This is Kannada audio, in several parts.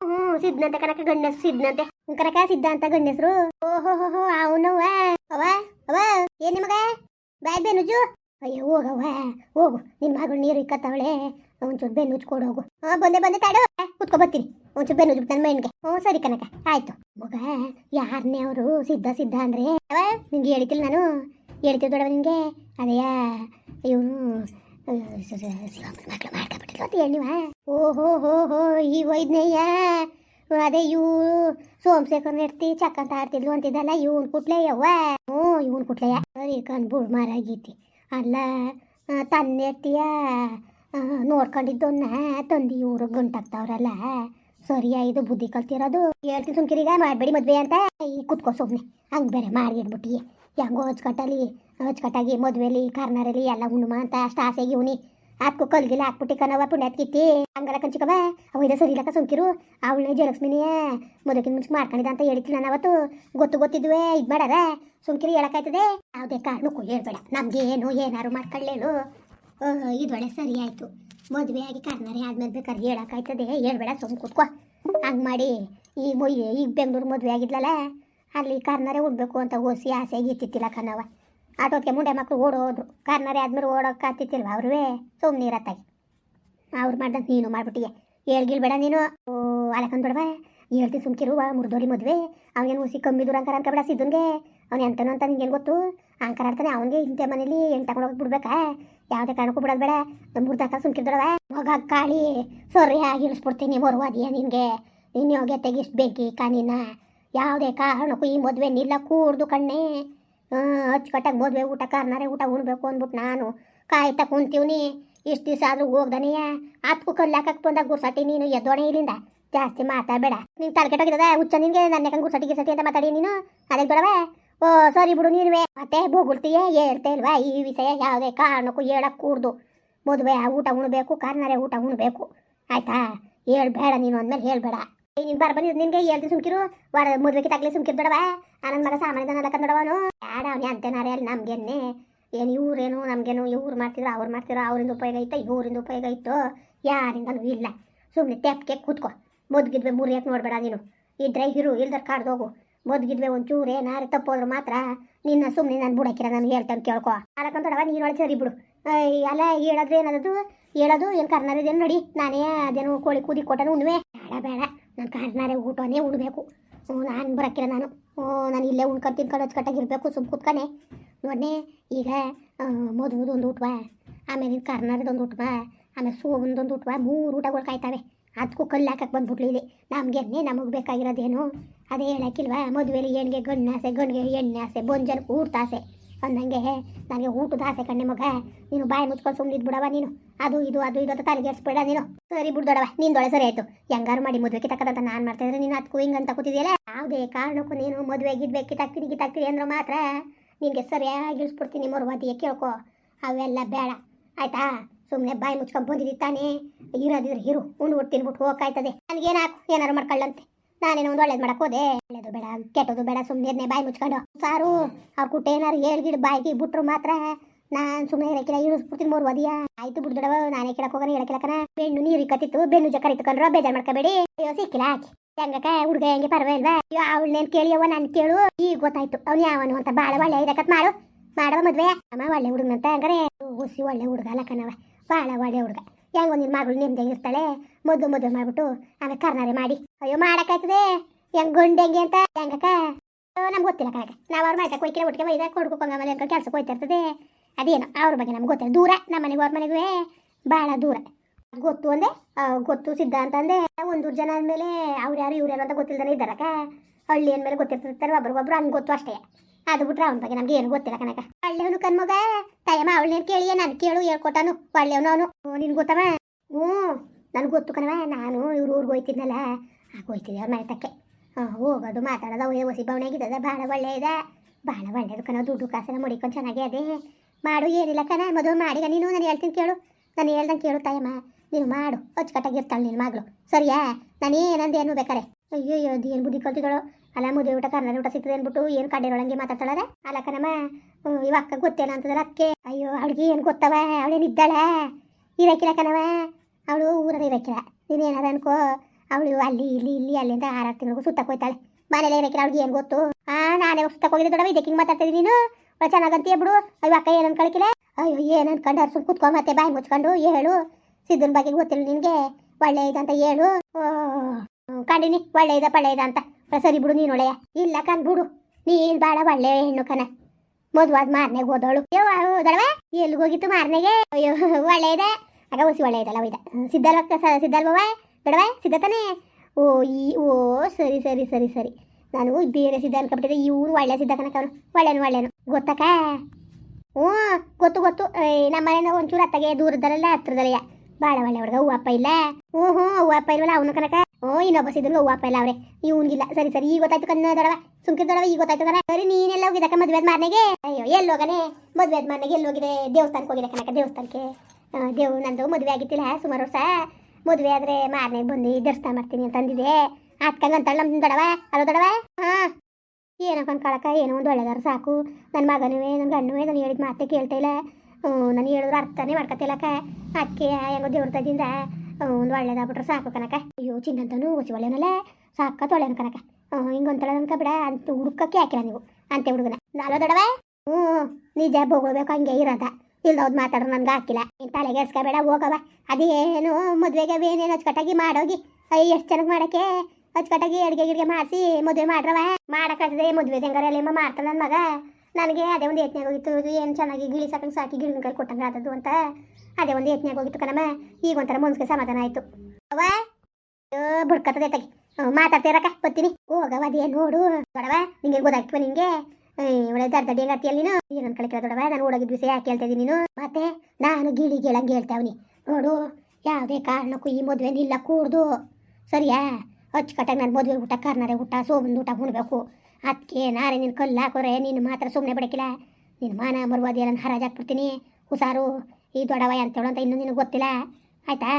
ಹ್ಞೂ ಸಿದ್ನಂತೆ ಕನಕ ಗಂಡಸ್ರು ಸಿದ್ಧನಂತೆ. ಹ್ಞೂ ಕನಕ ಸಿದ್ಧ ಅಂತ ಓಹೋ, ಹೋ ಹೋ ಅವನವ್ವ ಅವ ಅವ ಏನ್ ನಿಮಗ? ಬಾಯ್ ಬೆನುಜು ಅಯ್ಯೋ, ಹೋಗವ್ವ. ಹೋಗು, ನಿನ್ ಮಗಳು ನೀರು ಇಕ್ಕತ್ತವಳೆ. ಒಂಚೂರು ಬೆನ್ನು ಕೊಡು, ಹೋಗು. ಹಾ, ಬಂದೆ ಬಂದೆ, ತಾಡು. ಕುತ್ಕೊ ಬರ್ತೀನಿ. ಒಂಚೂರು ಬೆನ್ನು ನನ್ನ ಮೈನ್ಗೆ ಹ್ಞೂ, ಸರಿ ಕನಕ ಆಯ್ತು. ಮಗ ಯಾರನ್ನೇ ಅವರು ಸಿದ್ಧ ಸಿದ್ಧ ಅಂದ್ರೆ? ಅವ ನಿಂಗೆ ಹೇಳ್ತಿಲ್ಲ ನಾನು? ಹೇಳ್ತಿದ್ದ ದೊಡವ ನಿಂಗೆ? ಅದೇಯ ಇವನು ಮಕ್ಳು ಮಾಡ್ಕೊಬಿಟ್ಟಿಲ್ಲ ಅಂತ ಹೋ ಹೋ ಈ ವೈದ್ಯಯ್ಯ ಅದೇ ಇವು ಸೋಮಶೇಖರ್ ಇರ್ತಿ ಚಕ್ಕಂತ ಆಡ್ತಿದ್ಲು ಅಂತಿದ್ದಲ್ಲ, ಇವನ್ ಕುಟ್ಲೆ ಯವ್ವ. ಹ್ಞೂ, ಇವನ್ ಕುಟ್ಲೆಯ ಸರಿ ಕಣ್ಬುಡ್ ಮಾರಾಗೈತಿ ಅಲ್ಲ ತನ್ನೆಟ್ಟಿಯ ನೋಡ್ಕೊಂಡಿದ್ದನ್ನ ತಂದಿ ಇವ್ರು ಗಂಟಾಗ್ತಾವ್ರಲ್ಲ ಸರಿ ಇದು ಬುದ್ಧಿ ಕಲ್ತಿರೋದು. ಹೇಳ್ತೀನಿ ಸುಮ್ಕಿರಿಗ, ಮಾಡಬೇಡಿ ಮದ್ವೆ ಅಂತ. ಈ ಕುತ್ಕೋ ಸುಮ್ಮನೆ ಹಂಗೆ ಬೇರೆ ಮಾಡಿ ಇಟ್ಬಿಟ್ಟಿ ಹೆಂಗೋ ಅಚ್ಕಟ್ಟಲ್ಲಿ ಅಚ್ಕಟ್ಟಾಗಿ ಮದುವೆಲಿ, ಕಾರ್ನಾರಲ್ಲಿ ಎಲ್ಲ ಉಣ್ಣುಮ ಅಂತ ಅಷ್ಟು ಆಸೆಗೆ ಇವನಿ ಆತ್ಕು ಕಲ್ಗಿಲ್ಲ ಹಾಕ್ಬಿಟ್ಟಿ ಕನವ ಪುಣ್ಯಾತ್ಕಿತ್ತಿ ಹಂಗಲ್ಲ ಕಂಚಿಕವ ಅವ ಇದೆ ಸರಿ ಇಲ್ಲಕ ಸುಮ್ಕಿರು. ಅವಳನ್ನೇ ಜಲಕ್ಷ್ಮಿನಿಯ ಮದುವೆಗಿನ ಮುಂಚೆ ಮಾಡ್ಕೊಂಡಿದ್ದ ಅಂತ ಹೇಳ್ತೀನಿ ನಾನು ಅವತ್ತು. ಗೊತ್ತು ಗೊತ್ತಿದ್ವೆ, ಇದು ಮಾಡಾರ? ಸುಮ್ಕಿರಿ ಹೇಳಕ್ಕಾಯ್ತದೆ? ಯಾವುದೇ ಕಾರಣಕ್ಕೂ ಹೇಳ್ಬೇಡ. ನಮ್ಗೆ ಏನು ಏನಾರು ಮಾಡ್ಕೊಳ್ಳೇಳು ಇದೊಳೆ ಸರಿ ಆಯಿತು. ಮದುವೆ ಆಗಿ ಕರ್ನಾರಿ ಆದ್ಮೇಲೆ ಬೇಕಾದ್ರೆ ಹೇಳಕ್ಕಾಯ್ತದೆ. ಹೇಳ್ಬೇಡ, ಸುಮ್ ಕೂತ್ಕೋ. ಹಂಗೆ ಮಾಡಿ. ಈ ಮೊಯ್ ಈಗ ಬೆಂಗ್ಳೂರು ಮದುವೆ ಆಗಿದ್ಲಲ್ಲ, ಅಲ್ಲಿ ಕಾರ್ನಾರೇ ಉಡ್ಬೇಕು ಅಂತ ಓಸಿ ಆಸೆಗೆ ಇತ್ತಿತ್ತಿಲ್ಲ ಕಣವ ಆಟೋಕ್ಕೆ ಮುಂಡೆ ಮಕ್ಕಳು ಓಡೋದ್ರು. ಕಾರ್ನರೇ ಆದ್ಮೇಲೆ ಓಡೋಕೆ ಆತಿತ್ತಿಲ್ವ ಅವ್ರುವೇ? ಸುಮ್ಮನೆ ಇರತ್ತಾಗಿ. ಅವ್ರು ಮಾಡ್ದಂತ ನೀನು ಮಾಡ್ಬಿಟ್ಟಿಗೆ. ಹೇಳ್ಗಿಲ್ಬೇಡ ನೀನು. ಓ ಅಲಕಂದ್ಬಿಡವ ಹೇಳ್ತಿ ಸುಮ್ಕಿರುವ ಮುರ್ದೋರಿ ಮದುವೆ. ಅವನೇನು ಹುಸಿ ಕಮ್ಮಿ ದೂರ ಅಂಕಾರ ಅನ್ಕಬೇಡ ಸಿದ್ದನ್ಗೆ. ಅವ್ನು ಎಂತನೋ ಅಂತ ನಿಂಗೇನು ಗೊತ್ತು? ಅಂಕಾರ ಆಡ್ತಾನೆ, ಅವನಿಗೆ ಇಂಥ ಮನೇಲಿ ಎಂಟು ತಗೊಂಡೋಗಿ ಬಿಡ್ಬೇಕಾ? ಯಾವುದೇ ಕಾರಣಕ್ಕೂ ಬಿಡೋದು ಬೇಡ. ಮುರ್ದಾಕ ಸುಮ್ಕಿರ್ದಳವ ಮಗ ಕಾಳಿ, ಸೊರ್ರಿ ಆಗಿ ಇಳಿಸ್ಬಿಡ್ತೀನಿ, ಮರುವಾದಿಯ ನಿನಗೆ. ಇನ್ನು ಹೋಗಿ ತೆಗಿಸ್ ಬೆಂಕಿ ಕಾನಿನ ಯಾವುದೇ ಕಾರಣಕ್ಕೂ ಈ ಮದುವೆ ನಿಲ್ಲ ಕೂಡ್ದು ಕಣ್ಣೆ. ಅಚ್ಚುಕಟ್ಟಾಗಿ ಮದುವೆ ಊಟ, ಕಾರ್ನಾರೆ ಊಟ, ಉಣ್ಬೇಕು ಅಂದ್ಬಿಟ್ಟು ನಾನು. ಕಾಯ್ತಾ ಕುಂತೀವ್ನಿ ಇಷ್ಟು ದಿವಸ ಆದರೂ ಹತ್ತು ಕಲ್ಲು ಹಾಕಕ್ಕೆ ಬಂದಾಗ ಗುರ್ಸಟಿ ನೀನು. ಎದ್ದೋಣೆ ಇಲ್ಲಿಂದ. ಜಾಸ್ತಿ ಮಾತಾಡಬೇಡ. ನೀನು ತಲೆಕೆಟ್ಟೋಗಿದ್ದದ ಹುಚ್ಚ ನಿನಗೆ ನನ್ನ ಯಾಕಂಗೆ ಗುರ್ಸಟಿ ಗಿರ್ಸಟಿ ಅಂತ ಮಾತಾಡಿ ನೀನು. ಅದಕ್ಕೆ ಬಿಡವೆ? ಓ, ಸರಿ ಬಿಡು ನೀನುವೆ. ಮತ್ತೆ ಬೋಗುಳ್ತೀಯ? ಹೇಳ್ತಾ ಇಲ್ವಾ ಈ ವಿಷಯ ಯಾವುದೇ ಕಾರಣಕ್ಕೂ ಹೇಳಕ್ಕೆ ಕೂಡ್ದು. ಮದುವೆ ಊಟ ಉಣಬೇಕು, ಕಾರ್ನಾರೆ ಊಟ ಉಣಬೇಕು. ಆಯ್ತಾ? ಹೇಳ್ಬೇಡ ನೀನು ಅಂದ್ಮೇಲೆ ಹೇಳ್ಬೇಡ. ನೀನು ಬರ್ಬ ಬಂದಿದ್ದು ನಿನ್ಗೆ, ಹೇಳ್ತಿ ಸುಮ್ಕಿರು. ವಾರ ಮದುವೆಗೆ ತಗ್ಲಿ ಸುಮ್ಕಿರ್ ಬೇಡವ? ಆ ನನ್ನ ಮಗ ಸಾಮಾನ್ಯದನ್ನೆಲ್ಲ ಕಂದಡವನು ಯಾಡ ಅವನೇ ಅಂತೆನಾರೆ ಅಲ್ಲಿ ನಮ್ಗೆನ್ನೆ. ಏನು ಇವ್ರೇನು, ನಮ್ಗೇನು, ಇವ್ರು ಮಾಡ್ತಿದ್ರು, ಅವ್ರು ಮಾಡ್ತಿರೋ ಅವರಿಂದ ಉಪಯೋಗ ಇತ್ತು, ಇವರಿಂದ ಉಪಯೋಗ ಐತೋ ಯಾರಿಂದನೂ ಇಲ್ಲ. ಸುಮ್ಮನೆ ತೆಪ್ಕೆ ಕೂತ್ಕೋ. ಮದ್ಗಿದ್ವೆ ಮುರಿಯಕ್ಕೆ ನೋಡಬೇಡ ನೀನು? ಇದ್ರೆ ಹಿರು ಇಲ್ದರ್ ಕಾಡ್ದೋಗು ಮದ್ಗಿದ್ವೆ ಒಂಚೂರು ಏನಾರು ತಪ್ಪೋದ್ರು ಮಾತ್ರ ನಿನ್ನ ಸುಮ್ಮನೆ ನಾನು ಬುಡಕ್ಕಿರ ನಾನು ಹೇಳ್ತಾನೆ ಕೇಳ್ಕೊ. ಅಲ್ಲಕಂತೊಡವ ನೀರೊಳಗೆ ಸರಿ ಬಿಡು. ಅಲ್ಲ, ಹೇಳೋದ್ರೆ ಏನದು ಹೇಳೋದು, ಏನು ಕರ್ನಾರಿದೇನು ನೋಡಿ? ನಾನೇ ಅದೇನು ಕೋಳಿ ಕೂದಿ ಕೊಟ್ಟನು ಉಣ್ವೆ. ಬೇಡ ಬೇಡ. ನಾನು ಕಾಡ್ನಾರೆ ಊಟನೇ ಉಣ್ಬೇಕು. ನಾನು ಬರಕ್ಕಿಲ್ಲ ನಾನು. ನಾನು ಇಲ್ಲೇ ಉಣ್ಕೊಂಡು ತಿನ್ಕೊಂಡು ಹಚ್ಕಟ್ಟಾಗಿರ್ಬೇಕು ಸುಮ್ ಕೂತ್ಕನೆ ನೋಡನೆ, ಈಗ ಮದುವೆದೊಂದು ಊಟವ ಆಮೇಲೆ ಕರ್ನಾರದೊಂದು ಊಟವ, ಆಮೇಲೆ ಸೋಗಂದೊಂದು ಊಟವ, ಮೂರು ಊಟಗಳು ಕಾಯ್ತಾವೆ. ಅದಕ್ಕೂ ಕಲ್ಲು ಹಾಕಕ್ಕೆ ಬಂದ್ಬಿಟ್ಲು ಇಲ್ಲಿ. ನಮಗೆನ್ನೇ ನಮಗೆ ಬೇಕಾಗಿರೋದೇನು, ಅದೇ ಹೇಳಕ್ಕಿಲ್ವಾ? ಮದುವೆಲಿ ಹೆಣ್ಣಿಗೆ ಗಣ್ಣಾಸೆ ಗಣ್ಣಿಗೆ ಎಣ್ಣೆ ಆಸೆ ಬಂಜನಕ್ಕೆ ಊಟ ಆಸೆ ಅಂದಂಗೆ ನನಗೆ ಊಟದ ಆಸೆ ಕಣ್ಣೆ ಮಗ. ನೀನು ಬಾಯಿ ಮುಚ್ಕೊಂಡು ಸುಮ್ಮನೆ ಬಿಡವ ನೀನು. ಅದು, ಇದು ಅದು, ಇದು ಅಂತ ತಲೆಗೆಡ್ಸ್ಬೇಡ ನೀನು. ಸರಿ ಬಿಡ್ದೊಡವ ನಿಂದೊಳೆ ಸರಿ ಆಯ್ತು. ಹೆಂಗಾರು ಮಾಡಿ ಮದುವೆಗೆ ತಕ್ಕದಂತ ನಾನು ಮಾಡ್ತಾ ಇದ್ರೆ ನೀನು ಅದಕ್ಕೂ ಹಿಂಗಂತ ಕೂತಿದೆಯಲ್ಲ? ಯಾವುದೇ ಕಾರಣಕ್ಕೂ ನೀನು ಮದುವೆ ಗಿದ್ಬೇಕಿ ತಕ್ಕಿರಿ ಗಿ ತಕ್ಕಿರಿ ಅಂದ್ರೆ ಮಾತ್ರ. ನಿನಗೆ ಸರಿಯಾಗಿ ಇಳಿಸ್ಬಿಡ್ತೀನಿ ಮರುವಾದಿಯ ಕೇಳ್ಕೊ. ಅವೆಲ್ಲ ಬೇಡ. ಆಯ್ತಾ? ಸುಮ್ಮನೆ ಬಾಯಿ ಮುಚ್ಕೊಂಡು ಬಂದಿದ್ದಿ ತಾನೇ? ಇರೋದಿದ್ರೆ ಇರು, ಉಂಡು ತಿನ್ಬಿಟ್ಟು ಹೋಗಾಯ್ತದೆ ನನಗೇನು ಹಾಕು ಏನಾರು ಮಾಡ್ಕೊಳ್ಳಂತೆ. ನಾನೇನೋ ಒಂದು ಒಳ್ಳೇದು ಹೋದೆ? ಒಳ್ಳೇದು ಬೇಡ, ಕೆಟ್ಟದು ಬೇಡ ಸುಮ್ಮನೆ ಬಾಯಿ ಮುಚ್ಕೊಂಡು. ಸಾರು, ಅವ್ರ ಕುಟ್ಟ ಏನಾರು ಹೇಳ್ಗಿಡ್ ಬಾಯಿಗೆ ಬಿಟ್ರು ಮಾತ್ರ. ನಾನು ಸುಮ್ಮನೆ ಇರಕ್ಕಿಲ್ಲ ಪೂರ್ತಿ ಮೂರು ಒದಿಯ. ಆಯ್ತು ಬಿಡ್ದಡವ ನಾನೇ ಕೇಳಕ್ ಹೋಗೋಣ ಹೇಳಕ್ಕಿಲ್ಲಕನ ಬೆಣ್ಣು ನೀರು ಕತ್ತಿತ್ತು ಬೆಣ್ಣು ಜಕ್ಕ ಇತ್ಕೊಂಡ್ರ ಬೇಜಾರ್ ಮಾಡ್ಕೋಬೇಡಿ. ಅಯ್ಯೋ, ಸಿಕ್ಕಿಲ್ಲ ಹಾಕಿ ಹೆಂಗಕ್ಕ, ಹುಡುಗ ಹೆಂಗೆ ಪರವಾಗಿಲ್ವಾ? ಅಯ್ಯೋ ಅವಳನ್ನೇನು ಕೇಳಿಯವ ನಾನು ಕೇಳು. ಈಗ ಗೊತ್ತಾಯ್ತು, ಅವ್ನು ಯಾವನು ಅಂತ ಬಾಳ ಒಳ್ಳೆ ಇದಕ್ಕತ್ ಮಾಡು. ಮಾಡವ ಮದ್ವೆ? ಅಮ್ಮ, ಒಳ್ಳೆ ಹುಡುಗನಂತ ಹಂಗಾರೆ. ಹುಸಿ ಒಳ್ಳೆ ಹುಡುಗ ಅಲ್ಲಕನವ ಬಾಳ ಒಳ್ಳೆ ಹುಡುಗ. ಹೆಂಗೋ ಒಂದಿನ ಮಗಳು ಇರ್ತಾಳೆ. ಮದುವೆ ಮದುವೆ ಮಾಡ್ಬಿಟ್ಟು ಆಮೇಲೆ ಕರ್ನಾರೆ ಮಾಡಿ. ಅಯ್ಯೋ ಮಾಡಕ್ಕಾಯ್ತದೆ ಹೆಂಗ್ ಗಂಡು ಹೆಂಗೆ ಅಂತ ಹೆಂಗಕ್ಕ ನಮ್ಗೆ ಗೊತ್ತಿಲ್ಲ ಕಣಕ ನಾವು ಅವ್ರ ಮನೆಗೆ ಕೊಯ್ಕಿರ ಒಟ್ಟಿಗೆ ಒಯ್ದ ಕೊಡ್ಕೊ ಆಮೇಲೆ ಅನ್ಕೊಂಡು ಕೆಲ್ಸಕ್ಕೆ ಹೋಯ್ತಾ ಇರ್ತದೆ ಅದೇನು, ಅವ್ರ ಬಗ್ಗೆ ನಮ್ಗೆ ಗೊತ್ತಿಲ್ಲ. ದೂರ ನಮ್ಮ ಮನೆಗೆ ಅವ್ರ ಮನೆಗೂ ಭಾಳ ದೂರ. ಗೊತ್ತು ಅಂದೆ ಗೊತ್ತು ಸಿದ್ಧ ಅಂತಂದೆ ಒಂದೂರು ಜನ ಅಂದಮೇಲೆ ಅವ್ರು ಯಾರು, ಇವ್ರು ಯಾರು ಅಂತ ಗೊತ್ತಿಲ್ಲದೇ ಇದ್ದಾರಕ್ಕ. ಹಳ್ಳಿ ಅಂದಮೇಲೆ ಗೊತ್ತಿರ್ತಾರೆ ಒಬ್ರಿಗೊಬ್ರು ಹಂಗೆ ಗೊತ್ತು ಅಷ್ಟೇ. ಅದು ಬಿಟ್ರೆ ಅವನ ಬಗ್ಗೆ ನಮ್ಗೆ ಏನು ಗೊತ್ತಿಲ್ಲ ಕನಕ ಒಳ್ಳೆಯವನು ಕಣ್ಮಗ ತಾಯಮ್ಮ ಅವಳನ್ನ ಕೇಳಿಯ, ನಾನು ಕೇಳು, ಹೇಳ್ಕೊಟ್ಟಾನು. ಒಳ್ಳೆಯವನು ಅವನು. ನಿನ್ ಗೊತ್ತವ? ಹ್ಞೂ, ನನಗೆ ಗೊತ್ತು ಕಣವ, ನಾನು ಇವ್ರ ಊರಿಗೆ ಹೋಯ್ತಿದ್ನಲ್ಲ ಹೋಯ್ತಿದ್ದೆ ಅವ್ರ ಮನೆ ತಕ್ಕೆ. ಹೋಗೋದು, ಮಾತಾಡೋದು ಅವೇ ಹೊಸಿ ಬವಣೆಗಿದ್ದದ ಭಾಳ ಇದೆ ಭಾಳ ಒಳ್ಳೆಯದು ಕಣ, ದುಡ್ಡು ಕಾಸೆಲ್ಲ ಮುಡಿಕೊಂಡು ಚೆನ್ನಾಗೇ ಅದೇ ಮಾಡು, ಏನಿಲ್ಲ ಕಣ, ಮದುವೆ ಮಾಡಿಗ ನೀನು ನಾನು ಹೇಳ್ತೀನಿ ಕೇಳು. ನಾನು ಹೇಳ್ದಂಗೆ ಕೇಳು ತಾಯಮ್ಮ. ನೀನು ಮಾಡು. ಅಚ್ಚುಕಟ್ಟಾಗಿ ಇರ್ತಾಳೆ ನಿನ್ನ ಮಗಳು. ಸರಿಯಾ? ನಾನು ಏನಂದೆ ಏನು ಬೇಕಾರೆ? ಅಯ್ಯೋ ಅಯ್ಯೋ ಏನು ಬುದ್ಧಿ ಕಲ್ತಿದ್ದಳು ಅಲ್ಲ, ಮದುವೆ ಊಟ ಕರ್ನಾಟಕ ಊಟ ಸಿಗ್ತದೆ ಅಂದ್ಬಿಟ್ಟು ಏನು ಕಡ್ಡಿರೊಳಂಗೆ ಮಾತಾಡ್ತಾಳೆ ಅಲ್ಲ ಕಣಮ್ಮ ಇವ ಅಕ್ಕ ಗೊತ್ತೇನ ಅಂತದಲ್ಲ ಅಕ್ಕೆ ಅಯ್ಯೋ, ಅವಳಿಗೆ ಏನು ಗೊತ್ತವ? ಅವಳೇನು ಇದ್ದಾಳ? ಇರಕ್ಕಿಲ್ಲ ಕಣವ. ಅವಳು ಊರಲ್ಲಿ ಇರಕ್ಕಿಲ್ಲ ನೀನೇನಾರ ಅನ್ಕೋ. ಅವಳು ಅಲ್ಲಿ, ಇಲ್ಲಿ ಇಲ್ಲಿ ಅಲ್ಲಿಂದ ಆರಾರು ತಿಂಗಳಿಗೂ ಸುತ್ತಕ್ಕೆ ಹೋಯ್ತಾಳೆ. ಮನೇಲಿ ಇರಕ್ಕೆ ಅವ್ಳಿಗೆ ಏನು ಗೊತ್ತು? ಆ, ನಾನೇ ಸುತ್ತಕ್ಕೆ ಹೋಗಿದ್ದೆ ದೊಡ್ಡವ ಇದಕ್ಕೆ ಹಿಂಗೆ ಮಾತಾಡ್ತಿದ್ದೀನಿ ನೀನು? ಒಳ್ಳೆ ಚೆನ್ನಾಗಂತೀಯ ಬಿಡು. ಅಯ್ಯೋ, ಅಕ್ಕ ಏನು ಅನ್ಕೊಳಕಿಲ್ಲ ಅಯ್ಯೋ ಏನು ಅನ್ಕೊಂಡು ಅರ್ಸು ಕುತ್ಕೊ ಮತ್ತೆ ಬಾಯಿ ಮುಚ್ಕೊಂಡು ಹೇಳು. ಸಿದ್ದನ ಬಗ್ಗೆ ಗೊತ್ತಿಲ್ಲ ನಿನಗೆ. ಒಳ್ಳೆ ಇದಂತ ಹೇಳು. ಕಂಡಿನಿ ಒಳ್ಳೆ ಇದ ಪಳ್ಳೆ ಇದ ಅಂತ ಸರಿ ಬಿಡು, ನೀನು ಒಳ್ಳೆಯ. ಇಲ್ಲ ಕಣ್, ಬಿಡು. ನೀನ್ ಬಾಳ ಒಳ್ಳೆ ಹೆಣ್ಣು ಕಣ. ಮದುವಾದ ಮಾರನೆಗೆ ಹೋದವಳು. ದಡವ ಎಲ್ಲಿಗೋಗಿತ್ತು ಮಾರನೆಗೆ? ಅಯ್ಯೋ ಒಳ್ಳೆ ಇದೆ ಆಗ ಹೊಸಿ ಒಳ್ಳೆ ಇದಲ್ಲ ಒಯ್ದ ಸಿದ್ದಲ್ವ ಸಿದ್ದಲ್ವ ದಡವ ಸಿದ್ಧ ಓ, ಈ, ಓ, ಸರಿ ಸರಿ ಸರಿ ಸರಿ. ನಾನು ಬೇರೆ ಸಿದ್ಧ ಅನ್ಕೊಬಿಟ್ಟಿದ್ದೆ ಇವ್ನು ಒಳ್ಳೆ ಸಿದ್ಧ ಕನಕ ಅವನು. ಒಳ್ಳೆನು ಒಳ್ಳೆನು. ಗೊತ್ತಕ್ಕ ಹ್ಞೂ, ಗೊತ್ತು ಗೊತ್ತು. ನಮ್ಮ ಮನೆಯಿಂದ ಒಂಚೂರು ಅತ್ತಗೆ ದೂರದಲ್ಲ ಹತ್ರದಲ್ಲಯ್ಯ ಭಾಳ ಒಳ್ಳೆ ಹುಡುಗ ಹೂವಪ್ಪ ಇಲ್ಲ? ಹ್ಞೂ ಹ್ಞೂ ಹೂವಪ್ಪ ಇಲ್ವಲ್ಲ ಅವನು ಕನಕ? ಓ ಇನ್ನೊಬ್ಬ ಸಿದ್ಧನಿಗೆ ಹೂವಪ್ಪ ಇಲ್ಲ ಅವ್ರೆ. ಇವನಿಗಿಲ್ಲ. ಸರಿ ಸರಿ, ಈಗ ಗೊತ್ತಾಯ್ತು ಕಣ್ಣ, ದೊಡವ. ಸುಮ್ಕಿರ್ ದೊಡವ, ಈಗ ಗೊತ್ತಾಯ್ತು ಕಣ. ಸರಿ, ನೀನೆಲ್ಲ ಹೋಗಿದ್ದಕ್ಕ ಮದುವೆ ಮಾರನೆಗೆ? ಅಯ್ಯೋ, ಎಲ್ಲಿ ಹೋಗನೆ? ಮದುವೆ ಮಾರನೆಗೆ ಎಲ್ಲಿ ಹೋಗಿದೆ? ದೇವಸ್ಥಾನಕ್ಕೆ ಹೋಗಿದೆ ಕನಕ ದೇವಸ್ಥಾನಕ್ಕೆ. ದೇವ್, ನಂದು ಮದುವೆ ಆಗಿತ್ತಿಲ್ಲ ಸುಮಾರು ವರ್ಷ. ಮದುವೆ ಆದ್ರೆ ಮಾರನೇ ಬಂದು ದರ್ಶನ ಮಾಡ್ತೀನಿ ಅಂತ ಅಂದಿದೆ ಅತ್ಕಂಗ ಅಂತಾಳ ನಮ್ಮ ದೊಡವ ಅಲ್ಲ ದೊಡವ? ಹಾ. ಏನೋ ಕಳಕ, ಏನೋ ಒಂದು ಒಳ್ಳೆದಾರ ಸಾಕು. ನನ್ನ ಮಗನುವೆ ನನ್ನ ಗಂಡುವೆ, ನಾನು ಹೇಳಿದ ಮಾತೆ ಕೇಳ್ತಾ ಇಲ್ಲ. ನಾನು ಹೇಳಿದ್ರು ಅರ್ಥನೇ ಮಾಡ್ಕೊತಿಲ್ಲಕ್ಕ ಅದಕ್ಕೆ ಹೆಂಗೋ ದೇವ್ರ ತದಿಂದ ಒಂದು ಒಳ್ಳೇದಾಗ್ಬಿಟ್ರೆ ಸಾಕು ಕನಕ ಅಯ್ಯೋ ಚಿನ್ನಂತನು ಹೊಸಿ ಒಳ್ಳೆನಲ್ಲ ಸಾಕ ತೊಳೆನ ಕನಕ ಹಿಂಗೊಂತಳ ಅನ್ಕ ಬಿಡ, ಅಂತ ಹುಡುಕಕ್ಕೆ ಹಾಕಿಲ್ಲ ನೀವು, ಅಂತೆ ಹುಡುಗನ. ನಾಲೋ ದೊಡವ? ಹ್ಞೂ ನಿಜ ಬೋಗಬೇಕು ಹಂಗೆ ಇರೋದ. ಇಲ್ದವ್ದು ಮಾತಾಡೋ ನನ್ಗೆ ಹಾಕಿಲ್ಲ. ನೀನು ತಲೆಗೆ ಎರ್ಸ್ಕೊಬೇಡ ಹೋಗವ ಅದೇನು ಮದುವೆಗೆ ಏನೇನು ಅಚ್ಚುಕಟ್ಟಾಗಿ ಮಾಡೋಗಿ, ಅಯ್ಯ, ಎಷ್ಟು ಚೆನ್ನಾಗಿ ಮಾಡೋಕ್ಕೆ? ಅಚ್ಚುಕಟ್ಟಾಗಿ ಅಡುಗೆ ಗಿಡ್ಗೆ ಮಾಡಿಸಿ ಮದುವೆ ಮಾಡ್ರವ ಮಾಡಕ್ಕಾಗ್ತದೆ ಮದುವೆ ಹೆಂಗಾರೆಲ್ಲ ಮಾಡ್ತಾನೆ ನನ್ನ ಮಗ. ನನಗೆ ಅದೇ ಒಂದು ಯತ್ನಾಗ ಹೋಗಿತ್ತು ಏನು ಚೆನ್ನಾಗಿ ಗಿಳಿ ಸಾಕಂಗೆ ಸಾಕಿ ಗಿಳಿ ಕೈ ಕೊಟ್ಟಂಗೆ ಆದದ್ದು ಅಂತ. ಅದೇ ಒಂದು ಯತ್ನಾಗ ಹೋಗಿತ್ತು ಕಣಮ್ಮ. ಈಗ ಒಂಥರ ಮುನ್ಸ್ಗೆ ಸಮಾಧಾನ ಆಯಿತು. ಅವ ಬುಡ್ಕತ್ತದೆ ತಗಿ ಮಾತಾಡ್ತೀರಕ್ಕ ಬತ್ತೀನಿ ಹೋಗವ ಅದೇ ನೋಡು. ದೊಡವ ನಿಂಗೆ ಗೊತ್ತಾಗ್ತವ ನಿಂಗೆ? ಒಳ್ಳೆ ದರ್ದಡಿ ಹೆಂಗತ್ತಿಯಲ್ಲ ನೀನು? ಏನು ಅನ್ಕೊಳಕಿಲ್ಲ ದೊಡವ ನಾನು ಓಡೋಗಿದ್ ವಿಷಯ ಯಾಕೆ ಹೇಳ್ತಾ ಇದ್ದೀನಿ ನೀನು? ಮತ್ತೆ ನಾನು ಗಿಳಿ ಗಿಳಂಗೆ ಹೇಳ್ತಾವನಿ ನೋಡು, ಯಾವುದೇ ಕಾರಣಕ್ಕೂ ಈ ಮದುವೆ ಇಲ್ಲ ಕೂಡ್ದು ಸರಿಯಾ? ಅಚ್ಚುಕಟ್ಟಾಗಿ ನಾನು ಮದುವೆ ಊಟ ಕಾರ್ನಾರೆ ಊಟ ಸೋಮಂದು ಊಟ ಉಣ್ಬೇಕು. ಅದಕ್ಕೆ ನಾರೇ ನಿನ್ನ ಕಲ್ಲು ಹಾಕೋರೆ, ನೀನು ಮಾತ್ರ ಸುಮ್ಮನೆ ಬಿಡಕಿಲ್ಲ ನಿನ್ನ ಮಾನ ಬರ್ಬೋದು ನಾನು ಹರಾಜಾಕ್ಬಿಡ್ತೀನಿ ಹುಷಾರು, ಈ ದೊಡ್ಡವ ಅಂತೇಳು ಅಂತ ಇನ್ನೂ ನಿನಗೆ ಗೊತ್ತಿಲ್ಲ. ಆಯ್ತಾ?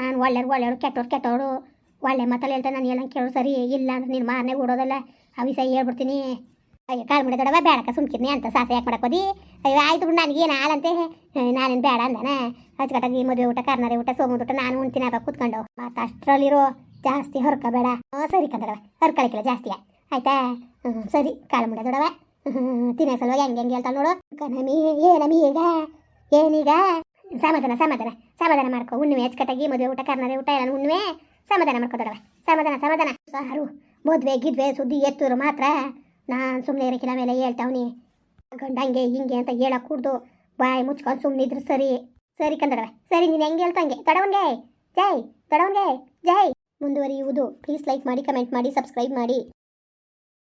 ನಾನು ಒಳ್ಳೆಯವ್ರು ಒಳ್ಳೆಯವ್ರು, ಕೆಟ್ಟವ್ರು ಕೆಟ್ಟವರು ಒಳ್ಳೆ ಮಾತಲ್ಲಿ ಹೇಳ್ತಾ ನಾನು ಹೇಳಂಗೆ ಕೇಳೋ ಸರಿ ಇಲ್ಲ ಅಂದ್ರೆ ನಿನ್ನ ಮಾರನೇ ಓಡೋದಲ್ಲ. ಆ ವಿಷಯ ಹೇಳ್ಬಿಡ್ತೀನಿ. ಅಯ್ಯೋ ಕಾಳು ಮುಡ ದೊಡವ ಬೇಡಕ್ಕ ಸುಮ್ಕಿರ್ನಿ ಅಂತ ಸಾಸೆ ಯಾಕೆ ಮಾಡಕ್ಕೋದಿ ಅಯ್ಯೋ, ಆಯ್ತು ಬಿಡು ನನಗೇನು ಹಾಲಂತೆ ನಾನೇನು ಬೇಡ ಅಂದನ? ಅಚ್ಚುಕಟ್ಟಾಗಿ ಮದುವೆ ಊಟ, ಕರ್ನಾರಿ ಊಟ ಸೋಮದ ಊಟ, ನಾನು ಉಣ್ತೀನಿ ಅಪ್ಪ ಕೂತ್ಕೊಂಡು. ಮತ್ತು ಅಷ್ಟರಲ್ಲಿರೋ ಜಾಸ್ತಿ ಹೊರ್ಕೋಬೇಡ ಸರಿ ಕಂದಡವ ಹರ್ಕಳಿಕಿಲ್ಲ ಜಾಸ್ತಿ ಆಯ್ತಾ? ಸರಿ ಕಾಳು ಮುಡ ದೊಡವ ತಿನ್ನ ಸಲುವಾಗಿ ಹೆಂಗೆ ಹೆಂಗೆ ಹೇಳ್ತಾಳೆ ನೋಡು. ಕಣಮಿ ಏನಮಿ ಈಗ? ಏನೀಗ? ಸಮಾಧಾನ ಸಮಾಧಾನ ಸಮಾಧಾನ ಮಾಡ್ಕೊ. ಉಣ್ಣುವೆ, ಅಚ್ಚುಕಟ್ಟಾಗಿ ಮದುವೆ ಊಟ, ಕರ್ನಾರಿ ಊಟ ಎಲ್ಲ ಉಣ್ಣುವೆ. ಸಮಾಧಾನ ಮಾಡ್ಕೊ ದೊಡವ. ಸಮಾಧಾನ ಸಮಾಧಾನ. ಸಾರು, ಮದುವೆ, ಗಿದ್ವೆ, ಸುದ್ದಿ, ಎತ್ತೂರು ಮಾತ್ರ. ನಾನು ಸುಮ್ಮನೆ ಇರಕ್ಕಿಲ್ಲ ಮೇಲೆ ಹೇಳ್ತಾವ್ನಿ. ಗಂಡ ಹಂಗೆ ಅಂತ ಹೇಳಕ್ ಕೂಡ್ದು ಬಾಯಿ ಮುಚ್ಕೊಂಡು ಸುಮ್ಮನೆ ಇದ್ರು ಸರಿ. ಸರಿ ಕಂದಡವ ಸರಿ, ನೀನು ಹೆಂಗೆ ಹೇಳ್ತಂಗೆ? ತಡವನ್ಗೆ. ಜೈ ತಡವನ್ಗೆ. ಜೈ. ಮುಂದುವರಿಯುವುದು. ಪ್ಲೀಸ್ ಲೈಕ್ ಮಾಡಿ ಕಮೆಂಟ್ ಮಾಡಿ ಸಬ್ಸ್ಕ್ರೈಬ್ ಮಾಡಿ.